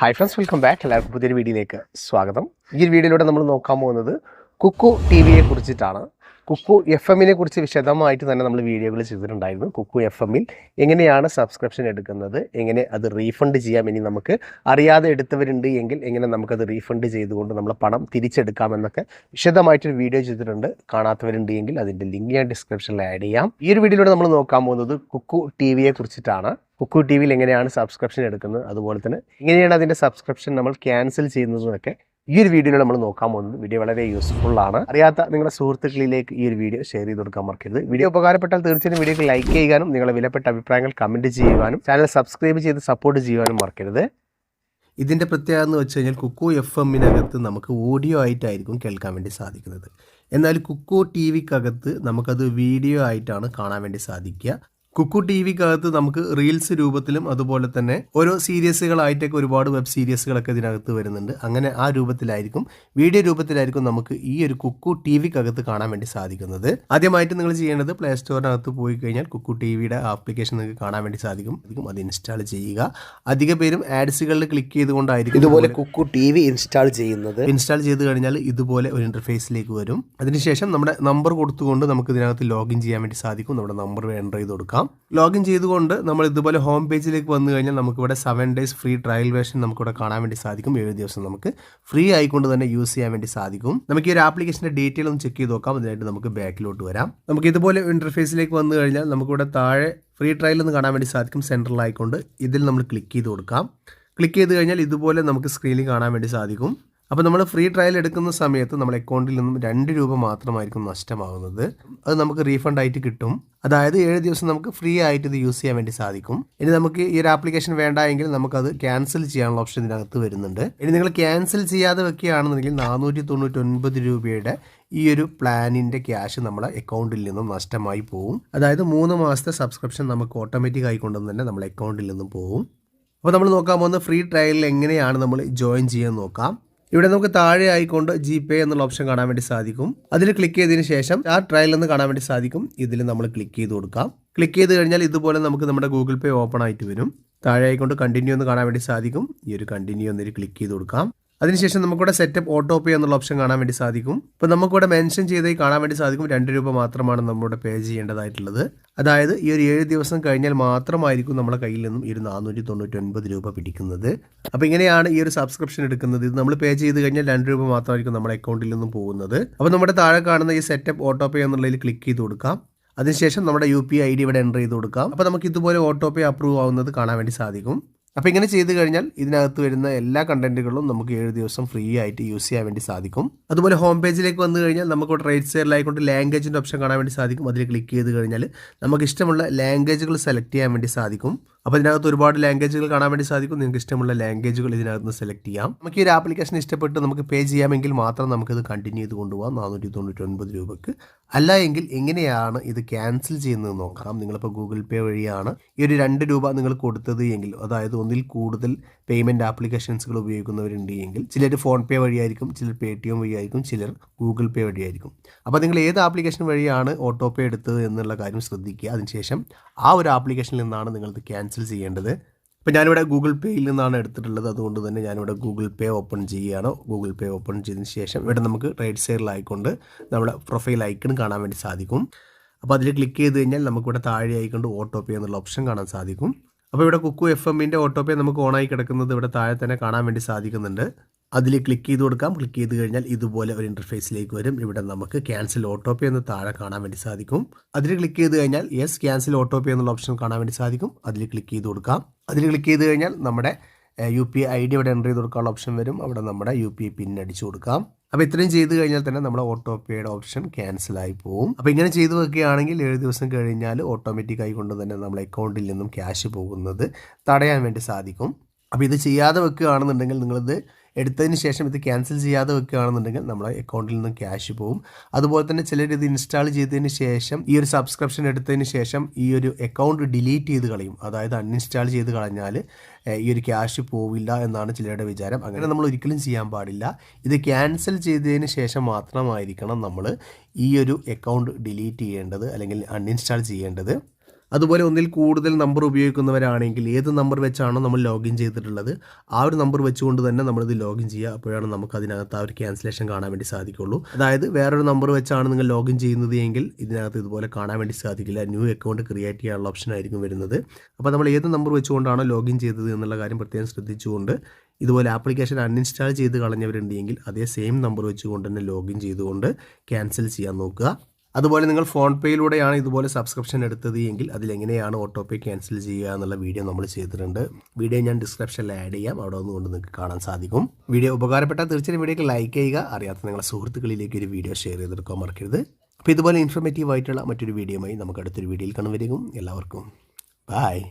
Hi friends welcome back എല്ലാവർക്കും പുതിയൊരു വീഡിയോയിലേക്ക് സ്വാഗതം. ഈ വീഡിയോയിലൂടെ നമ്മൾ നോക്കാൻ പോകുന്നത് കുക്കു ടി വിയെ കുറിച്ചിട്ടാണ്. കുക്കു എഫ് എമ്മിനെ കുറിച്ച് വിശദമായിട്ട് തന്നെ നമ്മൾ വീഡിയോകൾ ചെയ്തിട്ടുണ്ടായിരുന്നു. കുക്കു എഫ് എമ്മിൽ എങ്ങനെയാണ് സബ്സ്ക്രിപ്ഷൻ എടുക്കുന്നത് എങ്ങനെ അത് റീഫണ്ട് ചെയ്യാം ഇനി നമുക്ക് അറിയാതെ എടുത്തവരുണ്ട് എങ്കിൽ എങ്ങനെ നമുക്കത് റീഫണ്ട് ചെയ്തുകൊണ്ട് നമ്മൾ പണം തിരിച്ചെടുക്കാമെന്നൊക്കെ വിശദമായിട്ടൊരു വീഡിയോ ചെയ്തിട്ടുണ്ട്. കാണാത്തവരുണ്ട് എങ്കിൽ അതിന്റെ ലിങ്ക് ഞാൻ ഡിസ്ക്രിപ്ഷനിൽ ആഡ് ചെയ്യാം. ഈ ഒരു വീഡിയോയിലൂടെ നമ്മൾ നോക്കാൻ പോകുന്നത് കുക്കു ടി വിയെ കുറിച്ചിട്ടാണ്. കുക്കു ടി വിയിൽ എങ്ങനെയാണ് സബ്സ്ക്രിപ്ഷൻ എടുക്കുന്നത് അതുപോലെ തന്നെ എങ്ങനെയാണ് അതിന്റെ സബ്സ്ക്രിപ്ഷൻ നമ്മൾ ക്യാൻസൽ ചെയ്യുന്നതെന്നൊക്കെ ഈ ഒരു വീഡിയോയിൽ നമ്മൾ നോക്കാൻ പോകുന്നത് വീഡിയോ വളരെ യൂസ്ഫുൾ ആണ്. അറിയാത്ത നിങ്ങളുടെ സുഹൃത്തുക്കളിലേക്ക് ഈ ഒരു വീഡിയോ ഷെയർ ചെയ്ത് കൊടുക്കാൻ മറക്കരുത്. വീഡിയോ ഉപകാരപ്പെട്ടാൽ തീർച്ചയായും വീഡിയോക്ക് ലൈക്ക് ചെയ്യാനും നിങ്ങളുടെ വിലപ്പെട്ട അഭിപ്രായങ്ങൾ കമന്റ് ചെയ്യുവാനും ചാനൽ സബ്സ്ക്രൈബ് ചെയ്ത് സപ്പോർട്ട് ചെയ്യുവാനും മറക്കരുത്. ഇതിന്റെ പ്രത്യേകത എന്ന് വെച്ച് കഴിഞ്ഞാൽ കുക്കു എഫ് എമ്മിനകത്ത് നമുക്ക് ഓഡിയോ ആയിട്ടായിരിക്കും കേൾക്കാൻ വേണ്ടി സാധിക്കുന്നത്. എന്നാൽ കുക്കു ടി വിക്കകത്ത് നമുക്കത് വീഡിയോ ആയിട്ടാണ് കാണാൻ വേണ്ടി സാധിക്കുക. കുക്കു ടി വിക്കകത്ത് നമുക്ക് റീൽസ് രൂപത്തിലും അതുപോലെ തന്നെ ഓരോ സീരീസുകളായിട്ടൊക്കെ ഒരുപാട് വെബ് സീരീസുകളൊക്കെ ഇതിനകത്ത് വരുന്നുണ്ട്. അങ്ങനെ ആ രൂപത്തിലായിരിക്കും വീഡിയോ രൂപത്തിലായിരിക്കും നമുക്ക് ഈ ഒരു കുക്കു ടി വിക്കകത്ത് കാണാൻ വേണ്ടി സാധിക്കുന്നത്. ആദ്യമായിട്ട് നിങ്ങൾ ചെയ്യേണ്ടത് പ്ലേ സ്റ്റോറിനകത്ത് പോയി കഴിഞ്ഞാൽ കുക്കു ടി വിയുടെ ആപ്ലിക്കേഷൻ നിങ്ങൾക്ക് കാണാൻ വേണ്ടി സാധിക്കും. അധികം അത് ഇൻസ്റ്റാൾ ചെയ്യുക. അധിക പേരും ആഡ്സുകളിൽ ക്ലിക്ക് ചെയ്തുകൊണ്ടായിരിക്കും ഇതുപോലെ കുക്കു ടി വി ഇൻസ്റ്റാൾ ചെയ്യുന്നത്. ഇൻസ്റ്റാൾ ചെയ്ത് കഴിഞ്ഞാൽ ഇതുപോലെ ഒരു ഇന്റർഫേസിലേക്ക് വരും. അതിനുശേഷം നമ്മുടെ നമ്പർ കൊടുത്തുകൊണ്ട് നമുക്ക് ഇതിനകത്ത് ലോഗിൻ ചെയ്യാൻ വേണ്ടി സാധിക്കും. നമ്മുടെ നമ്പർ എന്റർ ചെയ്ത് കൊടുക്കാം. ലോഗിൻ ചെയ്തുകൊണ്ട് നമ്മൾ ഇതുപോലെ ഹോം പേജിലേക്ക് വന്നു കഴിഞ്ഞാൽ നമുക്കിവിടെ seven days free trial version നമുക്കിവിടെ കാണാൻ വേണ്ടി സാധിക്കും. ഏഴ് ദിവസം നമുക്ക് ഫ്രീ ആയിക്കൊണ്ട് തന്നെ യൂസ് ചെയ്യാൻ വേണ്ടി സാധിക്കും. നമുക്ക് ഈ ഒരു ആപ്ലിക്കേഷന്റെ ഡീറ്റെയിൽ ഒന്ന് ചെക്ക് ചെയ്ത് നോക്കാം. അതിനായിട്ട് നമുക്ക് ബാക്കിലോട്ട് വരാം. നമുക്ക് ഇതുപോലെ ഇന്റർഫേസിലേക്ക് വന്നു കഴിഞ്ഞാൽ നമുക്കിവിടെ താഴെ ഫ്രീ ട്രയൽ ഒന്ന് കാണാൻ വേണ്ടി സാധിക്കും സെൻട്രലായിക്കൊണ്ട് ഇതിൽ നമ്മൾ ക്ലിക്ക് ചെയ്ത് കൊടുക്കാം. ക്ലിക്ക് ചെയ്ത് കഴിഞ്ഞാൽ ഇതുപോലെ നമുക്ക് സ്ക്രീനിൽ കാണാൻ വേണ്ടി സാധിക്കും. അപ്പോൾ നമ്മൾ ഫ്രീ ട്രയൽ എടുക്കുന്ന സമയത്ത് നമ്മൾ അക്കൗണ്ടിൽ നിന്നും രണ്ട് രൂപ മാത്രമായിരിക്കും നഷ്ടമാകുന്നത് അത് നമുക്ക് റീഫണ്ട് ആയിട്ട് കിട്ടും. അതായത് ഏഴ് ദിവസം നമുക്ക് ഫ്രീ ആയിട്ട് ഇത് യൂസ് ചെയ്യാൻ വേണ്ടി സാധിക്കും. ഇനി നമുക്ക് ഈ ഒരു ആപ്ലിക്കേഷൻ വേണ്ട എങ്കിൽ നമുക്കത് ക്യാൻസൽ ചെയ്യാനുള്ള ഓപ്ഷൻ ഇതിനകത്ത് വരുന്നുണ്ട്. ഇനി നിങ്ങൾ ക്യാൻസൽ ചെയ്യാതെ വെക്കുകയാണെന്നുണ്ടെങ്കിൽ നാനൂറ്റി തൊണ്ണൂറ്റി ഒൻപത് രൂപയുടെ ഈ ഒരു പ്ലാനിന്റെ ക്യാഷ് നമ്മളെ അക്കൗണ്ടിൽ നിന്നും നഷ്ടമായി പോകും അതായത് മൂന്ന് മാസത്തെ സബ്സ്ക്രിപ്ഷൻ നമുക്ക് ഓട്ടോമാറ്റിക് ആയിക്കൊണ്ടെന്ന് തന്നെ നമ്മളെ അക്കൗണ്ടിൽ നിന്നും പോകും അപ്പോൾ നമ്മൾ നോക്കാൻ പോകുന്ന ഫ്രീ ട്രയലിൽ എങ്ങനെയാണ് നമ്മൾ ജോയിൻ ചെയ്യാൻ നോക്കാം. ഇവിടെ നമുക്ക് താഴെ ആയിക്കൊണ്ട് ജി പേ എന്നുള്ള ഓപ്ഷൻ കാണാൻ വേണ്ടി സാധിക്കും. അതിൽ ക്ലിക്ക് ചെയ്തതിന് ശേഷം ആ ട്രയൽ എന്ന് കാണാൻ വേണ്ടി സാധിക്കും. ഇതിൽ നമ്മൾ ക്ലിക്ക് ചെയ്ത് കൊടുക്കാം. ക്ലിക്ക് ചെയ്ത് കഴിഞ്ഞാൽ ഇതുപോലെ നമുക്ക് നമ്മുടെ ഗൂഗിൾ പേ ഓപ്പൺ ആയിട്ട് വരും. താഴെ ആയിക്കൊണ്ട് കണ്ടിന്യൂ എന്ന് കാണാൻ വേണ്ടി സാധിക്കും. ഈ ഒരു കണ്ടിന്യൂ എന്നൊരു ക്ലിക്ക് ചെയ്ത് കൊടുക്കാം. അതിനുശേഷം നമുക്കിവിടെ സെറ്റപ്പ് ഓട്ടോ പേ എന്നുള്ള ഓപ്ഷൻ കാണാൻ വേണ്ടി സാധിക്കും. ഇപ്പോൾ നമുക്കിവിടെ മെൻഷൻ ചെയ്ത് കാണാൻ വേണ്ടി സാധിക്കും രണ്ട് രൂപ മാത്രമാണ് നമ്മുടെ പേ ചെയ്യേണ്ടതായിട്ടുള്ളത്. അതായത് ഈ ഒരു ഏഴ് ദിവസം കഴിഞ്ഞാൽ മാത്രമായിരിക്കും നമ്മുടെ കയ്യിൽ നിന്നും ഈ ഒരു നാനൂറ്റി തൊണ്ണൂറ്റി രൂപ പിടിക്കുന്നത്. അപ്പോൾ ഇങ്ങനെയാണ് ഈ ഒരു സബ്സ്ക്രിപ്ഷൻ എടുക്കുന്നത്. ഇത് നമ്മൾ പേ ചെയ്ത് കഴിഞ്ഞാൽ രണ്ട് രൂപ മാത്രമായിരിക്കും നമ്മുടെ അക്കൗണ്ടിൽ നിന്നും പോകുന്നത്. അപ്പോൾ നമ്മുടെ താഴെ കാണുന്ന ഈ സെറ്റപ്പ് ഓട്ടോ പേ എന്നുള്ളതിൽ ക്ലിക്ക് ചെയ്ത് കൊടുക്കാം. അതിനുശേഷം നമ്മുടെ യു പി ഐ ഡി ഇവിടെ എന്റർ ചെയ്ത് കൊടുക്കാം. അപ്പോൾ നമുക്ക് ഇതുപോലെ ഓട്ടോ പേ അപ്രൂവ് ആവുന്നത് കാണാൻ വേണ്ടി സാധിക്കും. അപ്പോൾ ഇങ്ങനെ ചെയ്ത് കഴിഞ്ഞാൽ ഇതിനകത്ത് വരുന്ന എല്ലാ കണ്ടന്റുകളും നമുക്ക് ഏഴ് ദിവസം ഫ്രീ ആയിട്ട് യൂസ് ചെയ്യാൻ വേണ്ടി സാധിക്കും. അതുപോലെ ഹോം പേജിലേക്ക് വന്നു കഴിഞ്ഞാൽ നമുക്ക് റൈറ്റ് സൈഡിലായിക്കൊണ്ട് ലാംഗ്വേജിന്റെ ഓപ്ഷൻ കാണാൻ വേണ്ടി സാധിക്കും. അതിൽ ക്ലിക്ക് ചെയ്ത് കഴിഞ്ഞാൽ നമുക്ക് ഇഷ്ടമുള്ള ലാംഗ്വേജുകൾ സെലക്ട് ചെയ്യാൻ വേണ്ടി സാധിക്കും. അപ്പോൾ ഇതിനകത്ത് ഒരുപാട് ലാംഗ്വേജുകൾ കാണാൻ വേണ്ടി സാധിക്കും. നിങ്ങൾക്ക് ഇഷ്ടമുള്ള ലാംഗ്വേജുകൾ ഇതിനകത്ത് നിന്ന് സെലക്ട് ചെയ്യാം. നമുക്ക് ഈ ഒരു ആപ്ലിക്കേഷൻ ഇഷ്ടപ്പെട്ട് നമുക്ക് പേ ചെയ്യാമെങ്കിൽ മാത്രം നമുക്കിത് കണ്ടിന്യൂ ചെയ്ത് കൊണ്ടുപോകാം. നാനൂറ്റി തൊണ്ണൂറ്റി ഒൻപത് രൂപയ്ക്ക് അല്ല എങ്കിൽ എങ്ങനെയാണ് ഇത് ക്യാൻസൽ ചെയ്യുന്നത് നോക്കാം നിങ്ങളിപ്പോൾ ഗൂഗിൾ പേ വഴിയാണ് ഈ ഒരു രണ്ട് രൂപ നിങ്ങൾ കൊടുത്തത് എങ്കിൽ അതായത് ഒന്നിൽ കൂടുതൽ പേയ്മെന്റ് ആപ്ലിക്കേഷൻസുകൾ ഉപയോഗിക്കുന്നവരുണ്ട് എങ്കിൽ ചിലർ ഫോൺ പേ വഴിയായിരിക്കും ചിലർ പേ ടി എം വഴിയായിരിക്കും ചിലർ ഗൂഗിൾ പേ വഴിയായിരിക്കും. അപ്പോൾ നിങ്ങൾ ഏത് ആപ്ലിക്കേഷൻ വഴിയാണ് ഓട്ടോ പേ എടുത്തത് എന്നുള്ള കാര്യം ശ്രദ്ധിക്കുക. അതിനുശേഷം ആ ഒരു ആപ്ലിക്കേഷനിൽ നിന്നാണ് നിങ്ങളിത് ക്യാൻസൽ ചെയ്യേണ്ടത്. അപ്പോൾ ഞാനിവിടെ ഗൂഗിൾ പേയിൽ നിന്നാണ് എടുത്തിട്ടുള്ളത്. അതുകൊണ്ട് തന്നെ ഞാനിവിടെ ഗൂഗിൾ പേ ഓപ്പൺ ചെയ്യുകയാണ്. ഗൂഗിൾ പേ ഓപ്പൺ ചെയ്തതിന് ശേഷം ഇവിടെ നമുക്ക് റൈറ്റ് സൈഡിലായിക്കൊണ്ട് നമ്മുടെ പ്രൊഫൈൽ ഐക്കൺ കാണാൻ വേണ്ടി സാധിക്കും. അപ്പോൾ അതിൽ ക്ലിക്ക് ചെയ്ത് കഴിഞ്ഞാൽ നമുക്കിവിടെ താഴെ ആയിക്കൊണ്ട് ഓട്ടോ പേ എന്നുള്ള ഓപ്ഷൻ കാണാൻ സാധിക്കും. അപ്പോൾ ഇവിടെ കുക്കു എഫ് എമ്മിന്റെ ഓട്ടോ പേ നമുക്ക് ഓണായി കിടക്കുന്നത് ഇവിടെ താഴെ തന്നെ കാണാൻ വേണ്ടി സാധിക്കുന്നുണ്ട്. അതിൽ ക്ലിക്ക് ചെയ്ത് കൊടുക്കാം. ക്ലിക്ക് ചെയ്ത് കഴിഞ്ഞാൽ ഇതുപോലെ ഒരു ഇന്റർഫേസിലേക്ക് വരും. ഇവിടെ നമുക്ക് ക്യാൻസൽ ഓട്ടോ പേ എന്ന് താഴെ കാണാൻ വേണ്ടി സാധിക്കും. അതിൽ ക്ലിക്ക് ചെയ്ത് കഴിഞ്ഞാൽ യെസ് ക്യാൻസൽ ഓട്ടോ പേ എന്നുള്ള ഓപ്ഷൻ കാണാൻ വേണ്ടി സാധിക്കും. അതിൽ ക്ലിക്ക് ചെയ്ത് കൊടുക്കാം. അതിൽ ക്ലിക്ക് ചെയ്ത് കഴിഞ്ഞാൽ നമ്മുടെ യു പി ഐ ഡി ഇവിടെ എന്റർ ചെയ്ത് കൊടുക്കാനുള്ള ഓപ്ഷൻ വരും. അവിടെ നമ്മുടെ യു പി പിൻ അടിച്ചു കൊടുക്കാം. അപ്പോൾ ഇത്രയും ചെയ്ത് കഴിഞ്ഞാൽ തന്നെ നമ്മുടെ ഓട്ടോ പേയുടെ ഓപ്ഷൻ ക്യാൻസൽ ആയി പോകും അപ്പോൾ ഇങ്ങനെ ചെയ്തു വെക്കുകയാണെങ്കിൽ ഏഴ് ദിവസം കഴിഞ്ഞാൽ ഓട്ടോമാറ്റിക്കായി കൊണ്ട് തന്നെ നമ്മുടെ അക്കൗണ്ടിൽ നിന്നും ക്യാഷ് പോകുന്നത് തടയാൻ വേണ്ടി സാധിക്കും. അപ്പോൾ ഇത് ചെയ്യാതെ വെക്കുകയാണെന്നുണ്ടെങ്കിൽ നിങ്ങളിത് എടുത്തതിന് ശേഷം ഇത് ക്യാൻസൽ ചെയ്യാതെ വെക്കുകയാണെന്നുണ്ടെങ്കിൽ നമ്മുടെ അക്കൗണ്ടിൽ നിന്ന് ക്യാഷ് പോകും അതുപോലെ തന്നെ ചിലർ ഇത് ഇൻസ്റ്റാൾ ചെയ്തതിന് ശേഷം ഈ ഒരു സബ്സ്ക്രിപ്ഷൻ എടുത്തതിന് ശേഷം ഈ ഒരു അക്കൗണ്ട് ഡിലീറ്റ് ചെയ്ത് കളയും. അതായത് അൺഇൻസ്റ്റാൾ ചെയ്ത് കളഞ്ഞാൽ ഈ ഒരു ക്യാഷ് പോവില്ല എന്നാണ് ചിലരുടെ വിചാരം. അങ്ങനെ നമ്മൾ ഒരിക്കലും ചെയ്യാൻ പാടില്ല. ഇത് ക്യാൻസൽ ചെയ്തതിന് ശേഷം മാത്രമായിരിക്കണം നമ്മൾ ഈ ഒരു അക്കൗണ്ട് ഡിലീറ്റ് ചെയ്യേണ്ടത് അല്ലെങ്കിൽ അൺഇൻസ്റ്റാൾ ചെയ്യേണ്ടത്. അതുപോലെ ഒന്നിൽ കൂടുതൽ നമ്പർ ഉപയോഗിക്കുന്നവരാണെങ്കിൽ ഏത് നമ്പർ വെച്ചാണോ നമ്മൾ ലോഗിൻ ചെയ്തിട്ടുള്ളത് ആ ഒരു നമ്പർ വെച്ചുകൊണ്ട് തന്നെ നമ്മളിത് ലോഗിൻ ചെയ്യുക. അപ്പോഴാണ് നമുക്ക് അതിനകത്ത് ആ ഒരു ക്യാൻസലേഷൻ കാണാൻ വേണ്ടി സാധിക്കുള്ളൂ അതായത് വേറൊരു നമ്പർ വെച്ചാണ് നിങ്ങൾ ലോഗിൻ ചെയ്യുന്നത് എങ്കിൽ ഇതിനകത്ത് ഇതുപോലെ കാണാൻ വേണ്ടി സാധിക്കില്ല. ന്യൂ അക്കൗണ്ട് ക്രിയേറ്റ് ചെയ്യാനുള്ള ഓപ്ഷൻ ആയിരിക്കും വരുന്നത്. അപ്പോൾ നമ്മൾ ഏത് നമ്പർ വെച്ചുകൊണ്ടാണോ ലോഗിൻ ചെയ്തത് എന്നുള്ള കാര്യം പ്രത്യേകം ശ്രദ്ധിച്ചുകൊണ്ട് ഇതുപോലെ ആപ്ലിക്കേഷൻ അൺഇൻസ്റ്റാൾ ചെയ്ത് കളഞ്ഞവരുണ്ടെങ്കിൽ അതേ സെയിം നമ്പർ വെച്ചുകൊണ്ട് തന്നെ ലോഗിൻ ചെയ്തുകൊണ്ട് ക്യാൻസൽ ചെയ്യാൻ നോക്കുക. അതുപോലെ നിങ്ങൾ ഫോൺ പേയിലൂടെയാണ് ഇതുപോലെ സബ്സ്ക്രിപ്ഷൻ എടുത്തത് എങ്കിൽ അതിലെങ്ങനെയാണ് ഓട്ടോ പേ ക്യാൻസൽ ചെയ്യുക എന്നുള്ള വീഡിയോ നമ്മൾ ചെയ്തിട്ടുണ്ട്. വീഡിയോ ഞാൻ ഡിസ്ക്രിപ്ഷനിൽ ആഡ് ചെയ്യാം. അവിടെ ഒന്നുകൊണ്ട് നിങ്ങൾക്ക് കാണാൻ സാധിക്കും. വീഡിയോ ഉപകാരപ്പെട്ടാൽ തീർച്ചയായും വീഡിയോക്ക് ലൈക്ക് ചെയ്യുക. അറിയാത്ത നിങ്ങളുടെ സുഹൃത്തുക്കളിലേക്ക് ഒരു വീഡിയോ ഷെയർ ചെയ്തെടുക്കാൻ മറക്കരുത്. അപ്പോൾ ഇതുപോലെ ഇൻഫോർമേറ്റീവ് ആയിട്ടുള്ള മറ്റൊരു വീഡിയോയുമായി നമുക്ക് അടുത്തൊരു വീഡിയോയിൽ കാണുവരികയും എല്ലാവർക്കും. ബായ്